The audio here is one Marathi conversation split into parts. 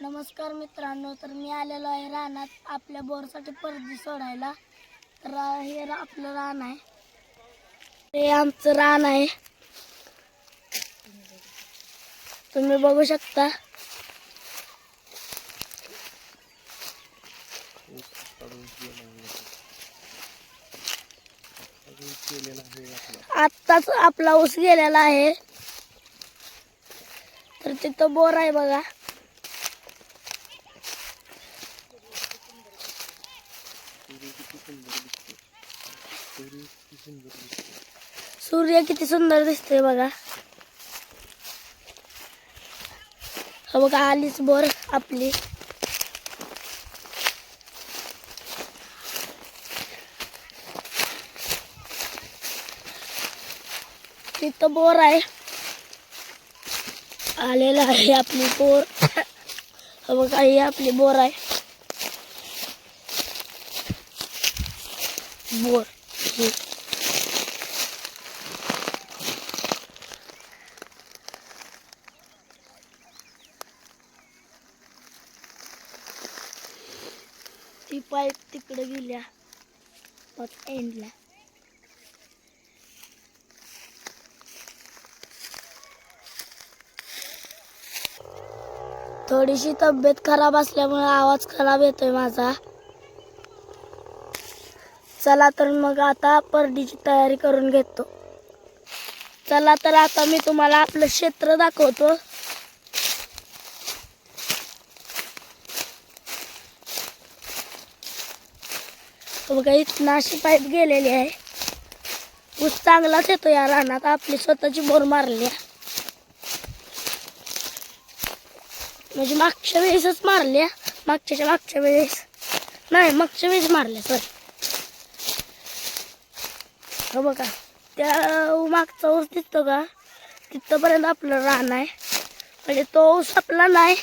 नमस्कार मित्रांनो तर मी आलेलो आहे रानात. आपल्या बोरसाठी परदी सोडायला. तर हे रा- आपलं रान आहे. हे आमचं रान आहे. तुम्ही बघू शकता. आत्ताच आपला ऊस गेलेला आहे. तर तिथं बोर आहे बघा. सूर्य किती सुंदर दिसतोय. बघा. हा बघा आलीच बोर आपली. तिथं बोर आहे. आलेला आहे आपली बोर. बघा ही आपली बोर आहे. बोर. ती पाईप तिकडे गेल्या. मग एंडला थोडीशी तब्येत खराब असल्यामुळे आवाज खराब येतोय माझा. चला तर मग आता परडीची तयारी करून घेतो. चला तर आता मी तुम्हाला आपलं क्षेत्र दाखवतो. बघा इथं अशी पाईप गेलेली आहे. ऊस चांगलाच येतो या रानात. आपली स्वतःची बोर मारली म्हणजे मागच्या वेळेसच मारल्या मागच्याच्या मागच्या वेळेस नाही मागच्या वेळेस मारल्या सॉरी हो बघा त्या मागचा ऊस दिसतो का? तिथपर्यंत आपलं रान आहे. म्हणजे तो ऊस आपला नाही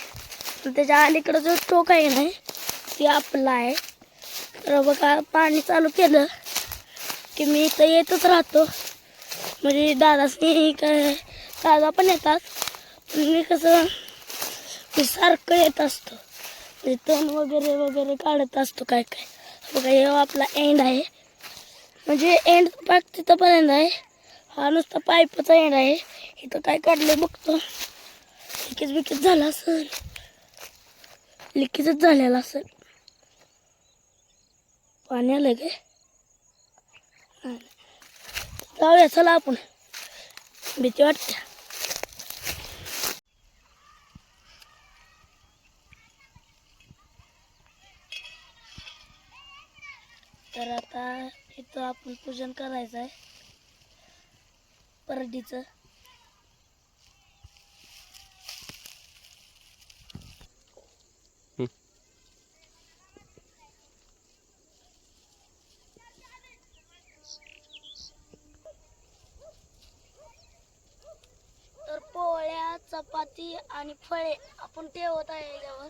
त्याच्या अलीकडं जो टोक आहे नाही ते आपला आहे. तर बघा पाणी चालू केलं की मी इथं येतच राहतो. म्हणजे दादासनी काय दादा पण येतात. पण मी कसं मी सारखं येत असतो. म्हणजे तण वगैरे वगैरे काढत असतो काय काय. बघा हे आपला एंड आहे. म्हणजे एंड पाक तिथंपर्यंत आहे. हा नुसता पाईपचा एंड आहे. इथं काय काढलं बघतो. लिकेज बिकेज झाला असेल. लिकेजच झालेला असेल. पाणी आलं काय? का जाऊया चला आपण. भीती वाटते. तर आता इथं आपण पूजन करायचं आहे. परडीचं. तर पोळ्या चपाती आणि फळे आपण ठेवत आहे याच्यावर.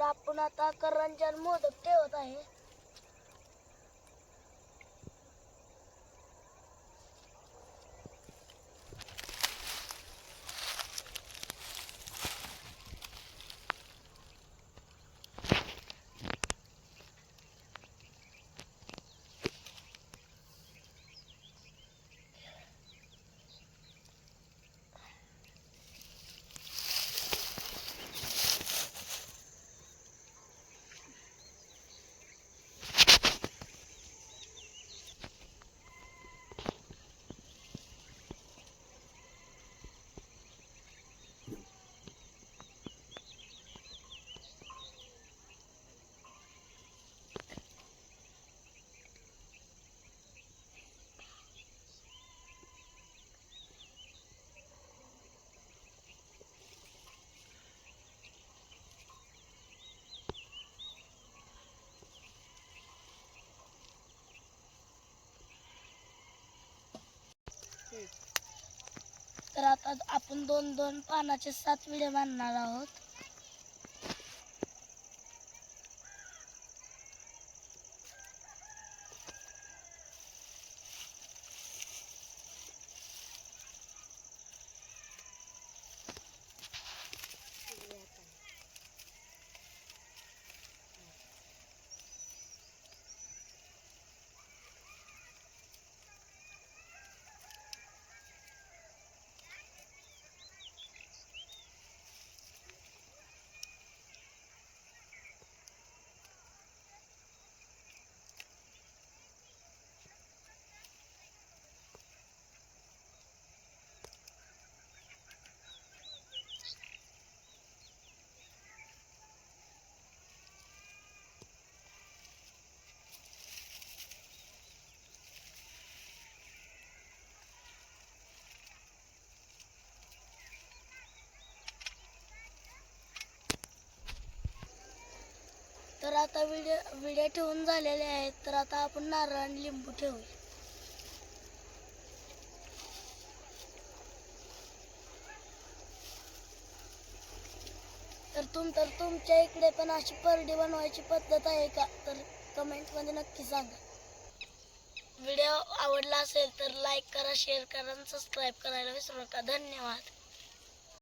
तर आपण आता करंजन मोदक ठेवत आहे. आपण दोन दोन पानाचे सात विडे बांधणार आहोत. आता विडे विड्या ठेवून झालेले आहेत. तर आता आपण नारळ आणि लिंबू ठेवूया. तर तुम तर तुमच्या इकडे पण अशी परडी बनवायची पद्धत आहे का? तर कमेंटमध्ये नक्की सांगा. व्हिडिओ आवडला असेल तर लाईक करा शेअर करा आणि सबस्क्राईब करायला विसरू नका. धन्यवाद.